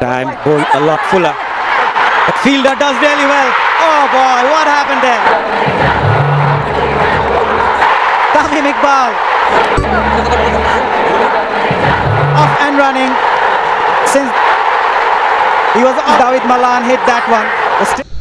Time ball a lot fuller. But fielder does really well. Oh boy, what happened there? Tamim Iqbal. Off and running. Since he was David Malan hit that one.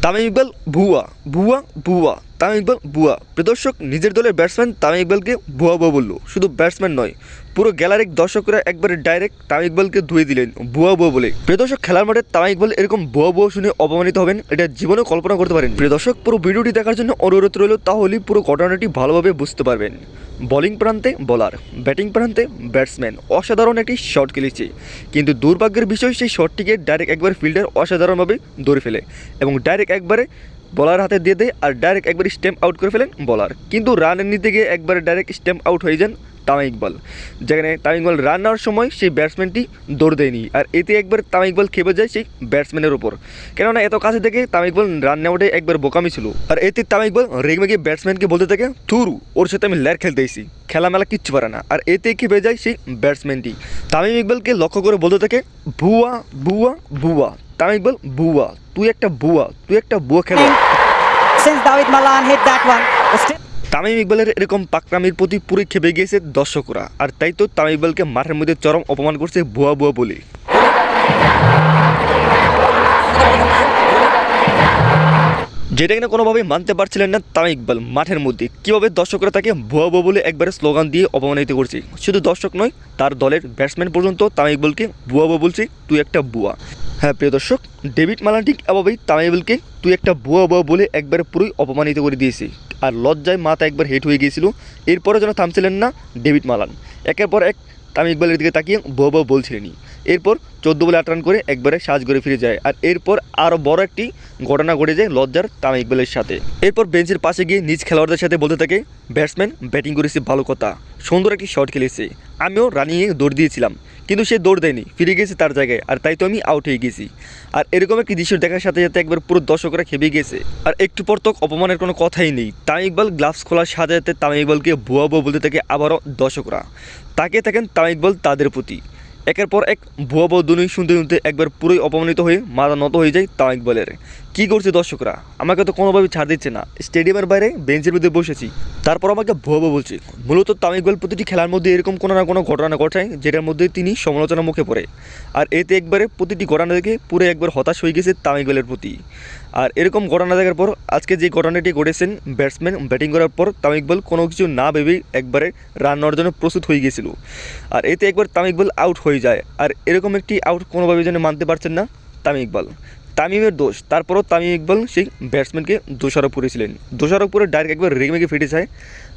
Tamim Iqbal ভুয়া ভুয়া ভুয়া। তামিম ইকবাল ভুয়া। প্রদর্শক নিজের দলের batsman Tamim ইকবালকে ভুয়া ভুয়া বলল। শুধু ব্যাটসম্যান নয়, পুরো গ্যালারিক দর্শকরা একবারে ডাইরেক্ট তামিম ইকবালকে ধুয়ে দিলেন, ভুয়া ভুয়া বলে। প্রদর্শক খেলার মাঠে তামিম ইকবাল এরকম ভুয়া ভুয়া শুনে অপমানিত হবেন, এটা জীবনেও কল্পনা করতে পারেন প্রদর্শক পুরো ভিডিওটি দেখার জন্য অনুরোধ রইল, তাহলেই পুরো ঘটনাটি ভালোভাবে বুঝতে পারবেন। বোলিং প্রান্তে বলার, ব্যাটিং প্রান্তে ব্যাটসম্যান। অসাধারণ একটি শট খেলেছে। কিন্তু দুর্ভাগ্যের বিষয়, সেই শটটিকে ডাইরেক্ট একবার ফিল্ডার অসাধারণভাবে দৌড়ে ফেলে এবং ডাইরেক্ট একবারে বলার হাতে দিয়ে দেয় আর ডাইরেক্ট একবার স্টেম্প আউট করে ফেলেন বলার। কিন্তু রানের নিতে গিয়ে একবার ডাইরেক্ট স্টেম্প আউট হয়ে যান তামিম ইকবাল। যেখানে তামিম ইকবাল রান নেওয়ার সময় সেই ব্যাটসম্যানটি দৌড় দেয়নি। আর এতে একবার তামিম ইকবাল খেপে যায় সেই ব্যাটসম্যানের ওপর কেননা এত কাছে থেকে তামিম ইকবাল রান নেওয়াটাই একবার বোকামি ছিল। আর এতে তামিম ইকবাল রেগমেগে ব্যাটসম্যানকে বলতে থাকে, থুরু, ওর সাথে আমি ল্যার খেলতে এসেছি। খেলা মেলা কিচ্ছু পারে না। আর এতে খেপে যায় সেই ব্যাটসম্যানটি তামিম ইকবালকে লক্ষ্য করে বলতে থাকে ভুয়া ভুয়া ভুয়া তামিম ইকবাল ভুয়া তুই একটা ভুয়া তুই একটা ভুয়া খেলা since David Malan hit that one. Tamim ইকবালের এরকম পাকরামির প্রতি পুরো খেপে গিয়েছে দর্শকরা। আর তাই তো তামিম ইকবালকে মাঠের মধ্যে চরম অপমান করছে ভুয়া ভুয়া বলে। যেটা কিনা কোনোভাবেই মানতে পারছিলেন না তামিম ইকবাল মাঠের মধ্যে। কীভাবে দর্শকরা তাকে ভুয়া ভুয়া বলে একবারে স্লোগান দিয়ে অপমানিত করছে? শুধু দর্শক নয়, তার দলের ব্যাটসম্যান পর্যন্ত তামিম ইকবালকে ভুয়া ভুয়া বলছে, তুই একটা বুয়া। হ্যাঁ প্রিয় দর্শক, ডেভিড মালান্টিক এভাবেই তামিবুলকে তুই একটা বুয়া বুয়া বলে একবার পুরোই অপমানিত করে দিয়েছি। আর লজ্জায় মাথা একবার হেট হয়ে গিয়েছিল এরপরে যেন থামছিলেন না ডেভিড মালান। একের পর এক তামিম দিকে তাকিয়ে বউ বউ বলছিলেনই। এরপর চোদ্দ বলে আট রান করে একবারে সাজ করে ফিরে যায়। আর এরপর আরও বড় একটি ঘটনা ঘটে যায় লজ্জার তামিম ইকবালের সাথে। এরপর বেঞ্চের পাশে গিয়ে নিজ খেলোয়াড়দের সাথে বলতে থাকে, ব্যাটসম্যান, ব্যাটিং করেছে ভালো কথা। সুন্দর একটি শট খেলেছে। আমিও রানিংয়ে দৌড় দিয়েছিলাম, কিন্তু সে দৌড় দেয়নি। ফিরে গেছে তার জায়গায়, আর তাই তো আমি আউট হয়ে গেছি। আর এরকম একটি দৃশ্য দেখার সাথে সাথে একবার পুরো দর্শকরা খেপে গেছে। আর একটু পর তো অপমানের কোনো কথাই নেই। তামিম ইকবাল গ্লাভস খোলার সাথে সাথে তামিম ইকবালকে ভুয়া ভুয়া বলতে থাকে আবারও দর্শকরা। তাকে থাকেন তামিম ইকবাল তাদের প্রতি। একের পর এক ভুয়া ভুয়া দুনুই শুনতে শুনতে একবার পুরোই অপমানিত হয়ে মাথা নত হয়ে যায় তামিম ইকবালের কী করছে দর্শকরা? আমাকে তো কোনোভাবে ছাড় দিচ্ছে না। স্টেডিয়ামের বাইরে বেঞ্চের মধ্যে বসেছি। তারপর আমাকে ভুয়া ভুয়া বলছে, মূলত তামিম ইকবাল প্রতিটি খেলার মধ্যে এরকম কোনো না কোনো ঘটনা ঘটায়, যেটার মধ্যে তিনি সমালোচনার মুখে পড়ে। আর এতে একবারে প্রতিটি ঘটনা দেখে পুরো একবার হতাশ হয়ে গেছে তামিম ইকবালের প্রতি। আর এরকম ঘটনা দেখার পর, আজকে যে ঘটনাটি ঘটেছেন ব্যাটসম্যান, ব্যাটিং করার পর তামিম ইকবাল কোনো কিছু না ভেবেই একবারে রান নেওয়ার জন্য প্রস্তুত হয়ে গিয়েছিল আর এতে একবার তামিম ইকবাল আউট হয়ে যায়। আর এরকম একটি আউট কোনোভাবে যেন মানতে পারছেন না তামিম ইকবাল তামিমের দোষ। তারপরও তামিম ইকবাল সেই ব্যাটসম্যানকে দোষারোপ করেছিলেন। দোষারোপ করে ডাইরেক্ট একবার রেগে মেগে ফেটে যায়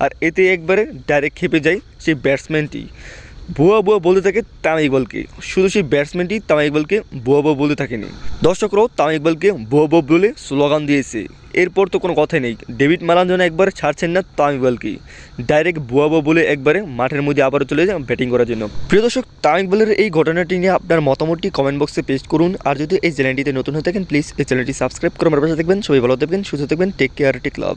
আর এতে একবারে ডাইরেক্ট খেপে যায় সেই ব্যাটসম্যানটি ভুয়া ভুয়া বলতে থাকে তামিম ইকবালকে। শুধু সেই ব্যাটসম্যানটি তামিম ইকবালকে ভুয়া ভুয়া বলতে থাকেনি। দর্শকরাও তামিম ইকবালকে ভুয়া ভুয়া বলে স্লোগান দিয়েছে। এরপর তো কোনো কথাই নেই। ডেভিড মালান যেন একবার ছাড়ছেন না তামিম ইকবালকে। ডাইরেক্ট ভুয়া ভুয়া বলে একবারে মাঠের মধ্যে আবারও চলে যায় ব্যাটিং করার জন্য। প্রিয় দর্শক, তামিম ইকবালের এই ঘটনাটি নিয়ে আপনার মতামতটি কমেন্ট বক্সে পেস্ট করুন। আর যদি এই চ্যানেলটিতে নতুন হয়ে থাকেন প্লিজ এই চ্যানেলটি সাবস্ক্রাইব করে আমার পাশে দেখবেন সবাই ভালো থাকবেন, সুস্থ থাকবেন। টেক কেয়ার টেক লাভ